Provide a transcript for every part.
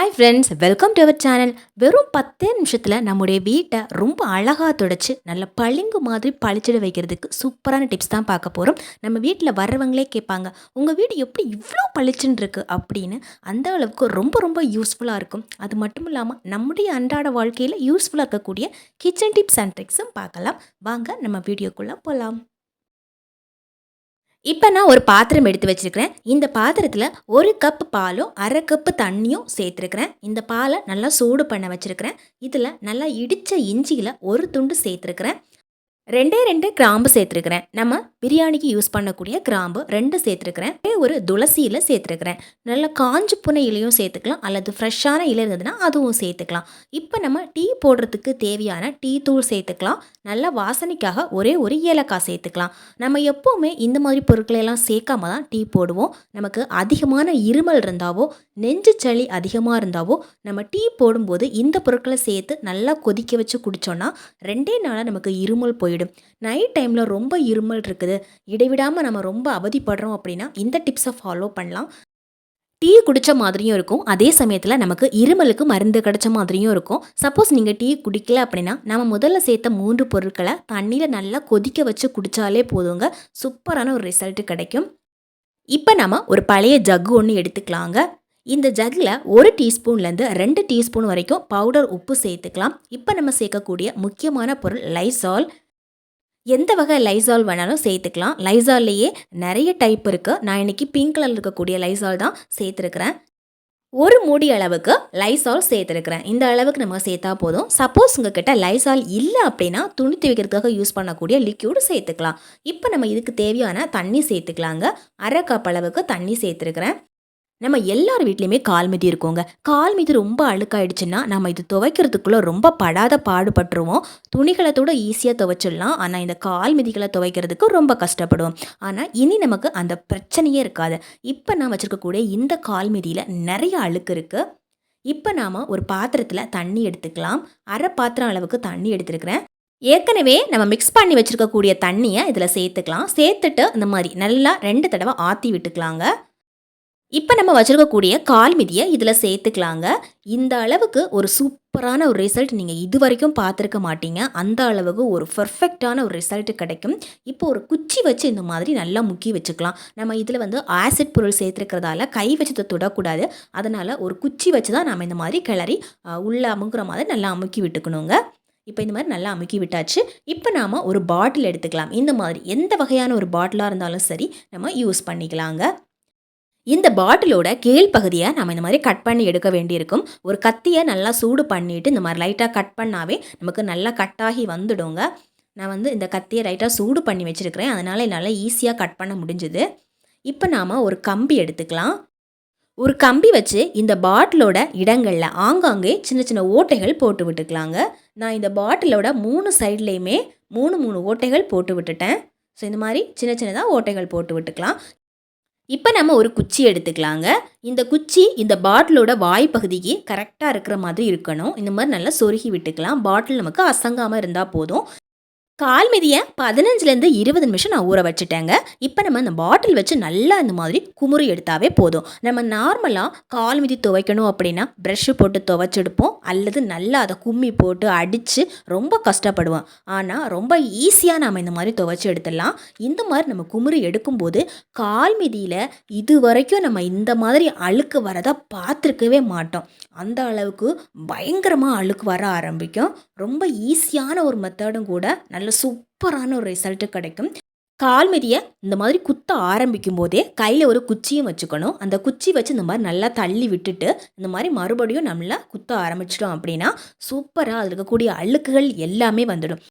Hi friends welcome to our channel வெறும் பத்தே நிமிஷத்தில் நம்முடைய வீட்டை ரொம்ப அழகாக துடைச்சி நல்ல பளிங்கு மாதிரி பளிச்சிட வைக்கிறதுக்கு சூப்பரான டிப்ஸ் தான் பார்க்க போகிறோம் நம்ம வீட்டில் வர்றவங்களே கேட்பாங்க உங்கள் வீடு எப்படி இவ்வளோ பளிச்சுன்னு இருக்குது அப்படின்னு அந்த அளவுக்கு ரொம்ப ரொம்ப யூஸ்ஃபுல்லாக இருக்கும். அது மட்டும் இல்லாமல் நம்முடைய அன்றாட வாழ்க்கையில் யூஸ்ஃபுல்லாக இருக்கக்கூடிய கிச்சன் டிப்ஸ் அண்ட் ட்ரிக்ஸும் பார்க்கலாம். வாங்க நம்ம வீடியோக்குள்ளே போகலாம் இப்போ நான் ஒரு பாத்திரம் எடுத்து வச்சிருக்கிறேன். இந்த பாத்திரத்தில் ஒரு கப் பாலும் அரை கப்பு தண்ணியும் சேர்த்துருக்கிறேன். இந்த பாலை நல்லா சூடு பண்ண வச்சுருக்கிறேன். இதில் நல்லா இடித்த இஞ்சியில் ஒரு துண்டு சேர்த்துருக்கிறேன். ரெண்டே ரெண்டு கிராம்பு சேர்த்துருக்கிறேன். நம்ம பிரியாணிக்கு யூஸ் பண்ணக்கூடிய கிராம்பு ரெண்டு சேர்த்துருக்கிறேன். ஒரே ஒரு துளசியில் சேர்த்துருக்கிறேன். நல்ல காஞ்சு புனை இலையும் சேர்த்துக்கலாம். அல்லது ஃப்ரெஷ்ஷான இலை இருந்ததுன்னா அதுவும் சேர்த்துக்கலாம். இப்போ நம்ம டீ போடுறதுக்கு தேவையான டீ தூள் சேர்த்துக்கலாம். நல்ல வாசனைக்காக ஒரே ஒரு ஏலக்காய் சேர்த்துக்கலாம். நம்ம எப்போவுமே இந்த மாதிரி பொருட்களை எல்லாம் சேர்க்காம தான் டீ போடுவோம். நமக்கு அதிகமான இருமல் இருந்தாவோ நெஞ்சு சளி அதிகமாக இருந்தாவோ நம்ம டீ போடும்போது இந்த பொருட்களை சேர்த்து நல்லா கொதிக்க வச்சு குடித்தோன்னா ரெண்டே நாளாக நமக்கு இருமல் போயிடும். நைட் டைமில் ரொம்ப இருமல் இருக்குது. இடைவிடாமல் நம்ம ரொம்ப அவதிப்படுறோம் அப்படின்னா இந்த டிப்ஸை ஃபாலோ பண்ணலாம். டீ குடித்த மாதிரியும் இருக்கும். அதே சமயத்தில் நமக்கு இருமலுக்கு மருந்து கிடைச்ச மாதிரியும் இருக்கும். சப்போஸ் நீங்கள் டீ குடிக்கல அப்படின்னா நம்ம முதல்ல சேர்த்த மூன்று பொருட்களை தண்ணியில் நல்லா கொதிக்க வச்சு குடித்தாலே போதுங்க. சூப்பரான ஒரு ரிசல்ட் கிடைக்கும். இப்போ நம்ம ஒரு பழைய ஜக்கு ஒன்று எடுத்துக்கலாங்க. இந்த ஜக்கில் ஒரு டீஸ்பூன்லேருந்து ரெண்டு டீஸ்பூன் வரைக்கும் பவுடர் உப்பு சேர்த்துக்கலாம். இப்போ நம்ம சேர்க்கக்கூடிய முக்கியமான பொருள் லைசால் எந்த வகை லைசால் வேணாலும் சேர்த்துக்கலாம். லைசால்லையே நிறைய டைப் இருக்குது நான் இன்னைக்கு பிங்க் கலர் இருக்கக்கூடிய லைசால் தான் சேர்த்துருக்குறேன். ஒரு மூடி அளவுக்கு லைசால் சேர்த்துருக்குறேன். இந்த அளவுக்கு நம்ம சேர்த்தா போதும். சப்போஸ் உங்ககிட்ட லைசால் இல்லை அப்படின்னா துணி துவைக்கிறதுக்காக யூஸ் பண்ணக்கூடிய லிக்யூடு சேர்த்துக்கலாம். இப்போ நம்ம இதுக்கு தேவையான தண்ணி சேர்த்துக்கலாங்க. அரை கப் அளவுக்கு தண்ணி சேர்த்துருக்குறேன். நம்ம எல்லார் வீட்லேயுமே கால் மிதி இருக்குங்க. கால் மிதி ரொம்ப அழுக்காயிடுச்சுன்னா நம்ம இது துவைக்கிறதுக்குள்ளே ரொம்ப படாத பாடுபட்டுருவோம். துணிகளை கூட ஈஸியாக துவைச்சிடலாம். ஆனால் இந்த கால் மிதிகளை துவைக்கிறதுக்கு ரொம்ப கஷ்டப்படுவோம். ஆனால் இனி நமக்கு அந்த பிரச்சனையே இருக்காது. இப்போ நான் வச்சுருக்கக்கூடிய இந்த கால் மிதியில் நிறைய அழுக்கு இருக்குது இப்போ நாம் ஒரு பாத்திரத்தில் தண்ணி எடுத்துக்கலாம். அரை பாத்திரம் அளவுக்கு தண்ணி எடுத்துருக்கிறேன். ஏற்கனவே நம்ம மிக்ஸ் பண்ணி வச்சுருக்கக்கூடிய தண்ணியை இதில் சேர்த்துக்கலாம். சேர்த்துட்டு இந்த மாதிரி நல்லா ரெண்டு தடவை ஆற்றி விட்டுக்கலாங்க. இப்போ நம்ம வச்சுருக்கக்கூடிய கால் மிதியை இதில் சேர்த்துக்கலாங்க. இந்த அளவுக்கு ஒரு சூப்பரான ஒரு ரிசல்ட் நீங்கள் இது வரைக்கும் பார்த்துருக்க மாட்டீங்க. அந்த அளவுக்கு ஒரு பர்ஃபெக்டான ஒரு ரிசல்ட் கிடைக்கும். இப்போ ஒரு குச்சி வச்சு இந்த மாதிரி நல்லா முக்கி வச்சுக்கலாம். நம்ம இதில் வந்து ஆசிட் பொருள் சேர்த்துருக்கிறதால கை வச்சு தொடக்கூடாது. அதனால் ஒரு குச்சி வச்சு தான் நம்ம இந்த மாதிரி கிளறி உள்ளே அமுக்குற மாதிரி நல்லா அமுக்கி விட்டுக்கணுங்க. இப்போ இந்த மாதிரி நல்லா அமுக்கி விட்டாச்சு. இப்போ நாம் ஒரு பாட்டில் எடுத்துக்கலாம். இந்த மாதிரி எந்த வகையான ஒரு பாட்டிலாக இருந்தாலும் சரி நம்ம யூஸ் பண்ணிக்கலாங்க. இந்த பாட்டிலோட கீழ் பகுதியை நம்ம இந்த மாதிரி கட் பண்ணி எடுக்க வேண்டியிருக்கும். ஒரு கத்தியை நல்லா சூடு பண்ணிவிட்டு இந்த மாதிரி லைட்டாக கட் பண்ணாவே நமக்கு நல்லா கட்டாகி வந்துடுங்க. நான் வந்து இந்த கத்தியை லைட்டாக சூடு பண்ணி வச்சுருக்கிறேன். அதனால் என்னால் ஈஸியாக கட் பண்ண முடிஞ்சுது. இப்போ நாம் ஒரு கம்பி எடுத்துக்கலாம். ஒரு கம்பி வச்சு இந்த பாட்டிலோட இடங்களில் ஆங்காங்கே சின்ன சின்ன ஓட்டைகள் போட்டு விட்டுக்கலாங்க. நான் இந்த பாட்டிலோட மூணு சைட்லேயுமே மூணு மூணு ஓட்டைகள் போட்டு விட்டுட்டேன். ஸோ இந்த மாதிரி சின்ன சின்னதாக ஓட்டைகள் போட்டு விட்டுக்கலாம். இப்போ நம்ம ஒரு குச்சி எடுத்துக்கலாங்க. இந்த குச்சி இந்த பாட்டிலோட வாய் பகுதிக்கு கரெக்டாக இருக்கிற மாதிரி இருக்கணும். இந்த மாதிரி நல்லா சொருகி விட்டுக்கலாம். பாட்டில் நமக்கு அசங்காமல் இருந்தால் போதும். கால் மிதியை பதினஞ்சுலேருந்து இருபது நிமிஷம் நான் ஊற வச்சுட்டேங்க. இப்போ நம்ம அந்த பாட்டில் வச்சு நல்லா இந்த மாதிரி குமுறி எடுத்தாவே போதும். நம்ம நார்மலாக கால் மிதி துவைக்கணும் அப்படின்னா ப்ரெஷ்ஷு போட்டு துவைச்செடுப்போம். அல்லது நல்லா அதை கும்மி போட்டு அடித்து ரொம்ப கஷ்டப்படுவோம். ஆனால் ரொம்ப ஈஸியாக நம்ம இந்த மாதிரி துவைச்சி எடுத்துடலாம். இந்த மாதிரி நம்ம குமுறி எடுக்கும்போது கால் மிதியில் இது வரைக்கும் நம்ம இந்த மாதிரி அழுக்கு வரதை பார்த்துருக்கவே மாட்டோம். அந்த அளவுக்கு பயங்கரமாக அழுக்கு வர ஆரம்பிக்கும். ரொம்ப ஈஸியான ஒரு மெத்தடும் கூட நல்ல சூப்பரான ஒரு ரிசல்ட்டு கிடைக்கும். கால் மிதியை இந்த மாதிரி குத்த ஆரம்பிக்கும் போதே கையில் ஒரு குச்சியும் வச்சுக்கணும். அந்த குச்சி வச்சு இந்த மாதிரி நல்லா தள்ளி விட்டுட்டு இந்த மாதிரி மறுபடியும் நம்மளை குத்த ஆரம்பிச்சிட்டோம் அப்படின்னா சூப்பராக அதில் இருக்கக்கூடிய அழுக்குகள் எல்லாமே வந்துடும்.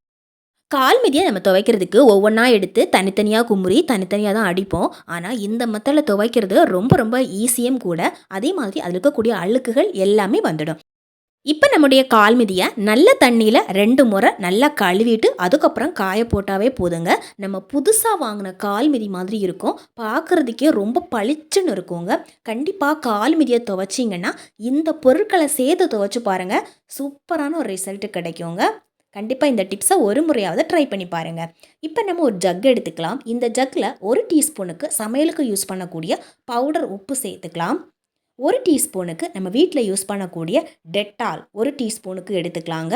கால் மிதியை நம்ம துவைக்கிறதுக்கு ஒவ்வொன்றா எடுத்து தனித்தனியாக குமுறி தனித்தனியாக தான் அடிப்போம். ஆனால் இந்த மெத்தடில் துவைக்கிறது ரொம்ப ரொம்ப ஈஸியும் கூட. அதே மாதிரி அதில் இருக்கக்கூடிய அழுக்குகள் எல்லாமே வந்துடும். இப்போ நம்முடைய கால் மிதியை நல்ல தண்ணியில் ரெண்டு முறை நல்லா கழுவிட்டு அதுக்கப்புறம் காய போட்டாவே போதுங்க. நம்ம புதுசாக வாங்கின கால் மிதி மாதிரி இருக்கும். பார்க்குறதுக்கே ரொம்ப பளிச்சுன்னு இருக்குங்க. கண்டிப்பாக கால் மிதியை துவைச்சிங்கன்னா இந்த பொருட்களை சேர்த்து துவைச்சி பாருங்கள் சூப்பரான ஒரு ரிசல்ட்டு கிடைக்குங்க. கண்டிப்பாக இந்த டிப்ஸை ஒரு முறையாவது ட்ரை பண்ணி பாருங்கள் இப்போ நம்ம ஒரு ஜக் எடுத்துக்கலாம். இந்த ஜக்கில் ஒரு டீஸ்பூனுக்கு சமையலுக்கு யூஸ் பண்ணக்கூடிய பவுடர் உப்பு சேர்த்துக்கலாம். ஒரு டீஸ்பூனுக்கு நம்ம வீட்டில் யூஸ் பண்ணக்கூடிய டெட்டால் ஒரு டீஸ்பூனுக்கு எடுத்துக்கலாங்க.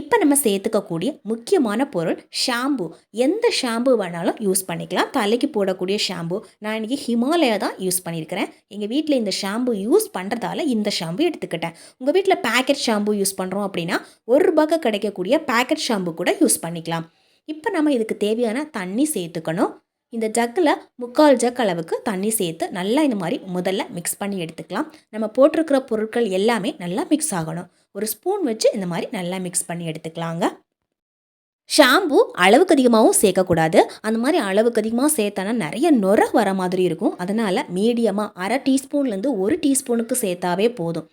இப்போ நம்ம சேர்த்துக்கக்கூடிய முக்கியமான பொருள் ஷாம்பு. எந்த ஷாம்பு வேணாலும் யூஸ் பண்ணிக்கலாம். தலைக்கு போடக்கூடிய ஷாம்பு. நான் இன்றைக்கி ஹிமாலயா தான் யூஸ் பண்ணியிருக்கிறேன். எங்கள் வீட்டில் இந்த ஷாம்பு யூஸ் பண்ணுறதால இந்த ஷாம்பு எடுத்துக்கிட்டேன். உங்கள் வீட்டில் பேக்கெட் ஷாம்பு யூஸ் பண்ணுறோம் அப்படின்னா ஒரு ரூபாய்க்கு கிடைக்கக்கூடிய பேக்கெட் ஷாம்பு கூட யூஸ் பண்ணிக்கலாம். இப்போ நம்ம இதுக்கு தேவையான தண்ணி சேர்த்துக்கணும். இந்த ஜக்கில் முக்கால் ஜக் அளவுக்கு தண்ணி சேர்த்து நல்லா இந்த மாதிரி முதல்ல மிக்ஸ் பண்ணி எடுத்துக்கலாம். நம்ம போட்டிருக்கிற பொருட்கள் எல்லாமே நல்லா மிக்ஸ் ஆகணும். ஒரு ஸ்பூன் வச்சு இந்த மாதிரி நல்லா மிக்ஸ் பண்ணி எடுத்துக்கலாங்க. ஷாம்பு அளவுக்கு அதிகமாகவும் சேர்க்கக்கூடாது. அந்த மாதிரி அளவுக்கு அதிகமாக சேர்த்தானா நிறைய நுர வர மாதிரி இருக்கும். அதனால் மீடியமாக அரை டீஸ்பூன்லேருந்து ஒரு டீஸ்பூனுக்கு சேர்த்தாவே போதும்.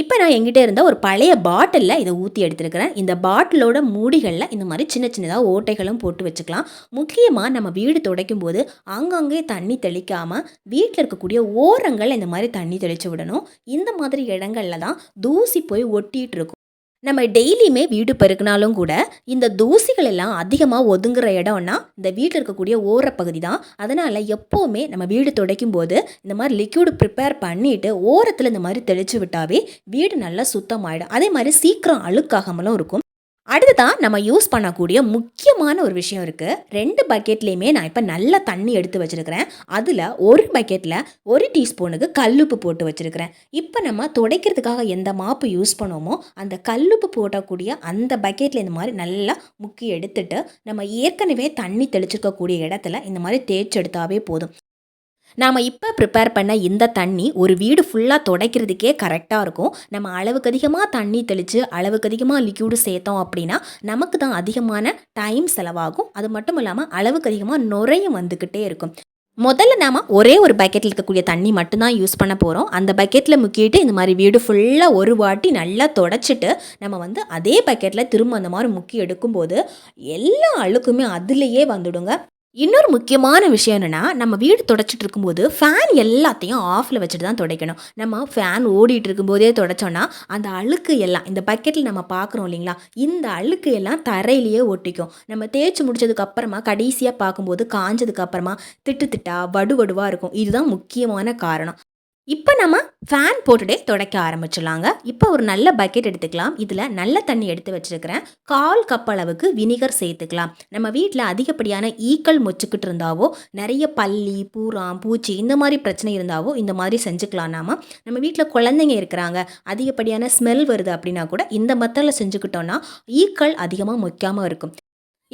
இப்போ நான் எங்கிட்ட இருந்த ஒரு பழைய பாட்டிலில் இதை ஊற்றி எடுத்துருக்கிறேன். இந்த பாட்டிலோட மூடிகளில் இந்த மாதிரி சின்ன சின்னதாக ஓட்டைகளும் போட்டு வச்சுக்கலாம். முக்கியமாக நம்ம வீடு துடைக்கும் போது அங்கங்கே தண்ணி தெளிக்காமல் வீட்டில் இருக்கக்கூடிய ஓரங்கள் இந்த மாதிரி தண்ணி தெளித்து விடணும். இந்த மாதிரி இடங்கள்ல தான் தூசி போய் ஒட்டிகிட்டு இருக்கும். நம்ம டெய்லியுமே வீடு பெருக்கினாலும் கூட இந்த தூசிகள் எல்லாம் அதிகமாக ஒதுங்குற இடம்னா இந்த வீட்டில் இருக்கக்கூடிய ஓரப்பகுதி தான் அதனால் எப்போவுமே நம்ம வீடு துடைக்கும் போது இந்த மாதிரி லிக்யூடு ப்ரிப்பேர் பண்ணிவிட்டு ஓரத்தில் இந்த மாதிரி தெளித்து விட்டாவே வீடு நல்லா சுத்தமாயிடும். அதே மாதிரி சீக்கிரம் அழுக்காகாமலும் இருக்கும். அடுத்ததான் நம்ம யூஸ் பண்ணக்கூடிய முக்கியமான ஒரு விஷயம் இருக்குது ரெண்டு பக்கெட்லேயுமே நான் இப்போ நல்ல தண்ணி எடுத்து வச்சுருக்கிறேன். அதில் ஒரு பக்கெட்டில் ஒரு டீஸ்பூனுக்கு கல்லுப்பு போட்டு வச்சுருக்கிறேன். இப்போ நம்ம துடைக்கிறதுக்காக எந்த மாப்பு யூஸ் பண்ணுவோமோ அந்த கல்லுப்பு போட்டக்கூடிய அந்த பக்கெட்டில் இந்த மாதிரி நல்லா முக்கி எடுத்துட்டு நம்ம ஏற்கனவே தண்ணி தெளிச்சிருக்கக்கூடிய இடத்துல இந்த மாதிரி தேய்ச்செடுத்தாவே போதும். நாம் இப்போ ப்ரிப்பேர் பண்ண இந்த தண்ணி ஒரு வீடு ஃபுல்லாக துடைக்கிறதுக்கே கரெக்டாக இருக்கும். நம்ம அளவுக்கு அதிகமாக தண்ணி தெளித்து அளவுக்கு அதிகமாக லிக்யூடு சேர்த்தோம் அப்படின்னா நமக்கு தான் அதிகமான டைம் செலவாகும். அது மட்டும் இல்லாமல் அளவுக்கு அதிகமாக நுரையும் வந்துக்கிட்டே இருக்கும். முதல்ல நாம் ஒரே ஒரு பக்கெட்டில் இருக்கக்கூடிய தண்ணி மட்டும்தான் யூஸ் பண்ண போகிறோம் அந்த பக்கெட்டில் முக்கிட்டு இந்த மாதிரி வீடு ஃபுல்லாக ஒரு வாட்டி நல்லா தொடச்சிட்டு நம்ம வந்து அதே பக்கெட்டில் திரும்ப அந்த மாதிரி முக்கி எடுக்கும்போது எல்லா அழுக்குமே அதுலேயே வந்துடுங்க. இன்னொரு முக்கியமான விஷயம் என்னென்னா நம்ம வீடு தொடச்சிட்டு இருக்கும்போது ஃபேன் எல்லாத்தையும் ஆஃபில் வச்சுட்டு தான் துடைக்கணும். நம்ம ஃபேன் ஓடிட்டு இருக்கும்போதே தொடச்சோன்னா அந்த அழுக்கு எல்லாம் இந்த பக்கெட்டில் நம்ம பார்க்குறோம் இல்லைங்களா இந்த அழுக்கு எல்லாம் தரையிலேயே ஒட்டிக்கும். நம்ம தேய்ச்சி முடிச்சதுக்கு அப்புறமா கடைசியாக பார்க்கும்போது காஞ்சதுக்கு அப்புறமா திட்டு திட்டா வடு வடுவாக இருக்கும். இதுதான் முக்கியமான காரணம். இப்போ நம்ம ஃபேன் போட்டுட்டே துடைக்க ஆரம்பிச்சிடலாங்க. இப்போ ஒரு நல்ல பக்கெட் எடுத்துக்கலாம். இதில் நல்ல தண்ணி எடுத்து வச்சுருக்கிறேன். கால் கப் அளவுக்கு வினிகர் சேர்த்துக்கலாம். நம்ம வீட்டில் அதிகப்படியான ஈக்கள் மொச்சுக்கிட்டு இருந்தாவோ நிறைய பள்ளி பூராம் பூச்சி இந்த மாதிரி பிரச்சனை இருந்தாவோ இந்த மாதிரி செஞ்சுக்கலாம் நாம. நம்ம வீட்டில் குழந்தைங்க இருக்கிறாங்க அதிகப்படியான ஸ்மெல் வருது அப்படின்னா கூட இந்த மெத்தடில் செஞ்சுக்கிட்டோன்னா ஈக்கள் அதிகமாக மொக்காமல் இருக்கும்.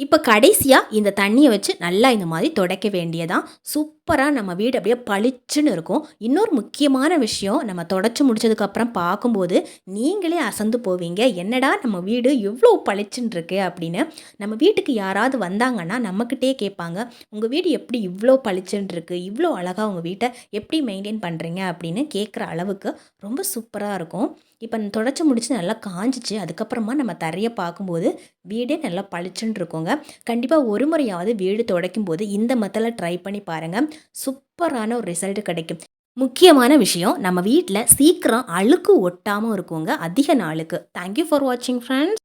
இப்போ கடைசியாக இந்த தண்ணியை வச்சு நல்லா இந்த மாதிரி துடைக்க வேண்டியதான் சூப்பராக நம்ம வீடு அப்படியே பளிச்சுன்னு இருக்கும். இன்னொரு முக்கியமான விஷயம் நம்ம தொடச்சி முடிச்சதுக்கப்புறம் பார்க்கும்போது நீங்களே அசந்து போவீங்க. என்னடா நம்ம வீடு எவ்வளோ பளிச்சுன்னு இருக்கு அப்படின்னு. நம்ம வீட்டுக்கு யாராவது வந்தாங்கன்னா நம்மக்கிட்டே கேட்பாங்க. உங்கள் வீடு எப்படி இவ்வளோ பளிச்சுன்னு இருக்கு? இவ்வளோ அழகாக உங்கள் வீட்டை எப்படி மெயின்டைன் பண்ணுறீங்க அப்படின்னு கேட்குற அளவுக்கு ரொம்ப சூப்பராக இருக்கும். இப்போ தொடச்சி முடிச்சு நல்லா காஞ்சிச்சு. அதுக்கப்புறமா நம்ம தரையை பார்க்கும்போது வீடே நல்லா பளிச்சுன்னு இருக்கோங்க. கண்டிப்பாக ஒரு முறையாவது வீடு துடைக்கும் போது இந்த மெத்தடில் ட்ரை பண்ணி பாருங்கள் சூப்பரான ஒரு ரிசல்ட் கிடைக்கும். முக்கியமான விஷயம் நம்ம வீட்டில் சீக்கிரம் அழுக்கு ஒட்டாமல் இருக்குங்க. அதிக நாளுக்கு. தேங்க்யூ ஃபார் வாட்சிங் ஃப்ரெண்ட்ஸ்